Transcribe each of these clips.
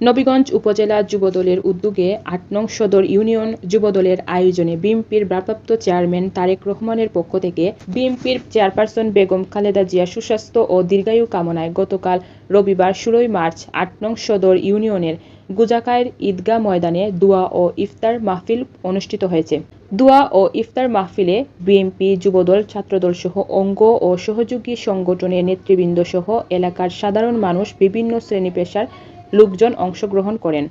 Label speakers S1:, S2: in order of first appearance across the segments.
S1: নবীগঞ্জ উপজেলা যুবদলের উদ্যোগে আট নং সদর ইউনিয়ন যুবদলের আয়োজনে বিএনপির ভারপ্রাপ্ত চেয়ারম্যান তারেক রহমানের পক্ষ থেকে বিএনপির চেয়ারপারসন বেগম খালেদা জিয়া সুস্বাস্থ্য ও দীর্ঘায়ু কামনায় গতকাল রবিবার ষোলোই মার্চ আট নং সদর ইউনিয়নের গুজাকায়ের ঈদগাহ ময়দানে দোয়া ও ইফতার মাহফিল অনুষ্ঠিত হয়েছে। দোয়া ও ইফতার মাহফিলে বিএনপি যুবদল, ছাত্রদল সহ অঙ্গ ও সহযোগী সংগঠনের নেতৃবৃন্দ সহ এলাকার সাধারণ মানুষ, বিভিন্ন শ্রেণি পেশার লোকজন অংশগ্রহণ করেন।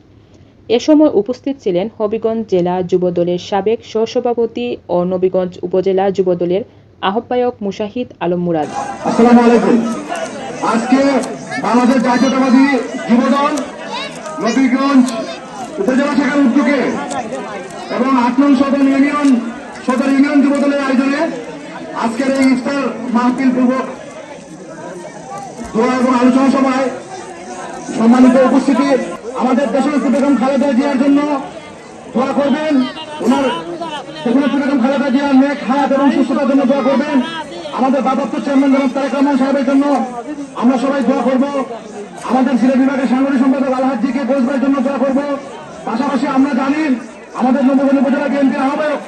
S1: এ সময় উপস্থিত ছিলেন হবিগঞ্জ জেলা যুবদলের সাবেক সহসভাপতি ও নবীগঞ্জ উপজেলা যুবদলের আহ্বায়ক মুশাহিদ আলম মুরাদ।
S2: আজকে বাংলাদেশ জাতীয়তাবাদী যুবদল নবীগঞ্জ উপজেলা শাখার উদ্যোগে এবং ইউনিয়ন, সদর ইউনিয়ন যুবদলের আয়োজনে আজকের এই ইফতার মাহফিল পূর্বক আলোচনা সভায় সম্মানিত উপস্থিতি, আমাদের দেশনেত্রী বেগম খালেদা জিয়ার জন্য দোয়া করবেন। ওনার বেগম খালেদা জিয়ার নেক হায়াত এবং সুস্থতার জন্য দোয়া করবেন। আমাদের বাবাত্ম চেয়ারম্যান জনাব তারেক রহমান সাহেবের জন্য আমরা সবাই দোয়া করব। আমাদের সিলেট বিভাগের সাংগঠনিক সম্পাদক আলহাজিকে বসবার জন্য দোয়া করব। পাশাপাশি আমরা জানি আমাদের নবগঞ্জ উপজেলা বিএনপির আহ্বায়ক,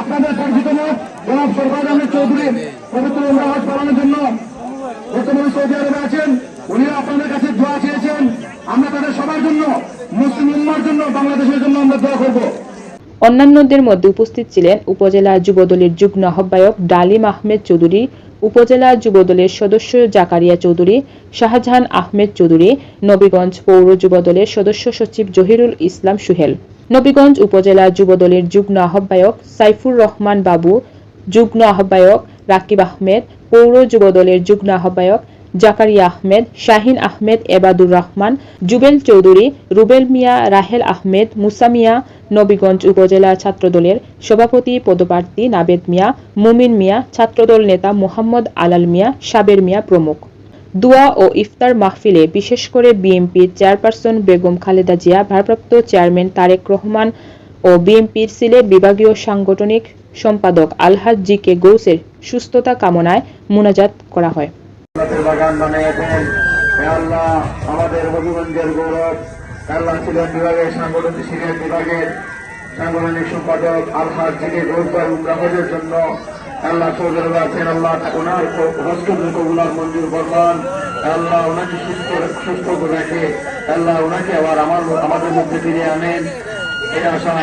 S2: আপনাদের পরিচিত মুখ জনাব সরকার আহমেদ চৌধুরী, পবিত্র উমরা হজ পালনের জন্য বর্তমানে সৌদি আরবে আছেন। উনিও আপনাদের চেয়েছেন, আমরা তাদের সবার জন্য, মুসলিম উম্মার জন্য, বাংলাদেশের জন্য আমরা দোয়া করব।
S1: অন্যান্যদের মধ্যে উপস্থিত ছিলেন উপজেলা যুবদলের যুগ্ম আহ্বায়ক ডালিম আহমেদ চৌধুরী, উপজেলা যুবদলের সদস্য জাকারিয়া চৌধুরী, শাহজাহান আহমেদ চৌধুরী, নবীগঞ্জ পৌর যুবদলের সদস্য সচিব জহিরুল ইসলাম সুহেল। নবীগঞ্জ উপজেলা যুবদলের যুগ্ম আহ্বায়ক সাইফুর রহমান বাবু, যুগ্ম আহ্বায়ক রাকিব আহমেদ, পৌর যুবদলের যুগ্ম আহ্বায়ক জাকারিয়া আহমেদ, শাহিন আহমেদ, এবাদুর রহমান, জুবেল চৌধুরী, রুবেল মিয়া, রাহেল আহমেদ, মুসা মিয়া, নবীগঞ্জ উপজেলা ছাত্রদলের সভাপতি, পদপ্রার্থী নাবেদ মিয়া, মুমিন মিয়া, ছাত্রদল নেতা মোহাম্মদ আলাল মিয়া, সাবের মিয়া প্রমুখ। দোয়া ও ইফতার মাহফিলে বিশেষ করে বিএনপির চেয়ারপারসন বেগম খালেদা জিয়া, ভারপ্রাপ্ত চেয়ারম্যান তারেক রহমান ও বিএনপির সিলেট বিভাগীয় সাংগঠনিক সম্পাদক আলহাজ জি কে গৌসের সুস্থতা কামনায় মোনাজাত করা হয়।
S2: জান্নাতের বাগান বানিয়েছেন। আল্লাহ, আমাদের হবিগঞ্জের গৌরব। আল্লাহ সিলেট বিভাগের সাংগঠনিক সিলেট বিভাগের সাংগঠনিক সম্পাদক আলহাজ থেকে রোজগার উমরাহের জন্য। আল্লাহ সৌদি আরবে আছেন আল্লাহ ওনার হস্ত কবুলার মঞ্জুর করবান। আল্লাহ, ওনাকে সুস্থ সুস্থ করে রাখে। আল্লাহ, ওনাকে আবার আমার আমাদের মধ্যে ফিরিয়ে আনেন। এই আশা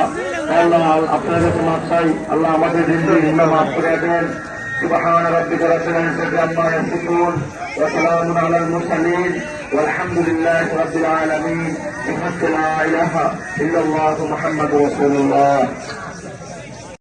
S2: আল্লাহ, আপনার কাছে মাফ চাই। আল্লাহ আমাদের জিন্দগি মাফ করে দেন। سبحان ربك رب العزة عما يصفون وسلام على المرسلين والحمد لله رب العالمين. بحق لا إله إلا الله محمد رسول الله.